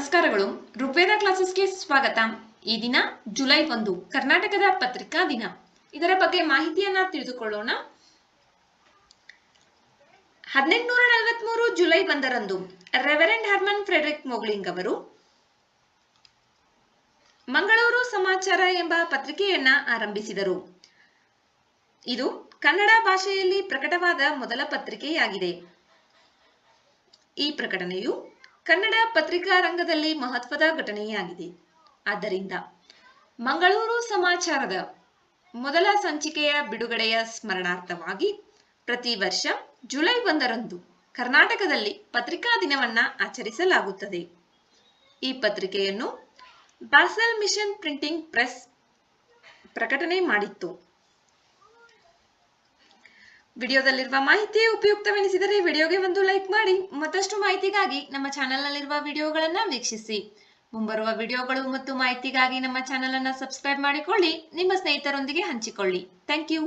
ನಮಸ್ಕಾರಗಳು. ಋಗ್ವೇದ ಕ್ಲಾಸಸ್ಗೆ ಸ್ವಾಗತ. ಈ ದಿನ ಜುಲೈ ಒಂದು, ಕರ್ನಾಟಕದ ಪತ್ರಿಕಾ ದಿನ. ಇದರ ಬಗ್ಗೆ ಮಾಹಿತಿಯನ್ನ ತಿಳಿದುಕೊಳ್ಳೋಣ. ಹದಿನೆಂಟುನೂರ ನಲವತ್ಮೂರು ಜುಲೈ ಒಂದರಂದು, ರೆವರೆಂಡ್ ಹರ್ಮನ್ ಫ್ರೆಡರಿಕ್ ಮೊಗ್ಲಿಂಗ್ ಅವರು ಮಂಗಳೂರು ಸಮಾಚಾರ ಎಂಬ ಪತ್ರಿಕೆಯನ್ನ ಆರಂಭಿಸಿದರು. ಇದು ಕನ್ನಡ ಭಾಷೆಯಲ್ಲಿ ಪ್ರಕಟವಾದ ಮೊದಲ ಪತ್ರಿಕೆಯಾಗಿದೆ. ಈ ಪ್ರಕಟಣೆಯು ಕನ್ನಡ ಪತ್ರಿಕಾ ರಂಗದಲ್ಲಿ ಮಹತ್ವದ ಘಟನೆಯಾಗಿದೆ. ಆದ್ದರಿಂದ ಮಂಗಳೂರು ಸಮಾಚಾರದ ಮೊದಲ ಸಂಚಿಕೆಯ ಬಿಡುಗಡೆಯ ಸ್ಮರಣಾರ್ಥವಾಗಿ ಪ್ರತಿ ವರ್ಷ ಜುಲೈ ಒಂದರಂದು ಕರ್ನಾಟಕದಲ್ಲಿ ಪತ್ರಿಕಾ ದಿನವನ್ನ ಆಚರಿಸಲಾಗುತ್ತದೆ. ಈ ಪತ್ರಿಕೆಯನ್ನು ಬಾಸಲ್ ಮಿಷನ್ ಪ್ರಿಂಟಿಂಗ್ ಪ್ರೆಸ್ ಪ್ರಕಟಣೆ ಮಾಡಿತ್ತು. ವಿಡಿಯೋದಲ್ಲಿರುವ ಮಾಹಿತಿ ಉಪಯುಕ್ತವೆನಿಸಿದರೆ ವಿಡಿಯೋಗೆ ಒಂದು ಲೈಕ್ ಮಾಡಿ. ಮತ್ತಷ್ಟು ಮಾಹಿತಿಗಾಗಿ ನಮ್ಮ ಚಾನೆಲ್ನಲ್ಲಿರುವ ವಿಡಿಯೋಗಳನ್ನು ವೀಕ್ಷಿಸಿ. ಮುಂಬರುವ ವಿಡಿಯೋಗಳು ಮತ್ತು ಮಾಹಿತಿಗಾಗಿ ನಮ್ಮ ಚಾನೆಲ್ ಅನ್ನು ಸಬ್ಸ್ಕ್ರೈಬ್ ಮಾಡಿಕೊಳ್ಳಿ. ನಿಮ್ಮ ಸ್ನೇಹಿತರೊಂದಿಗೆ ಹಂಚಿಕೊಳ್ಳಿ. Thank you.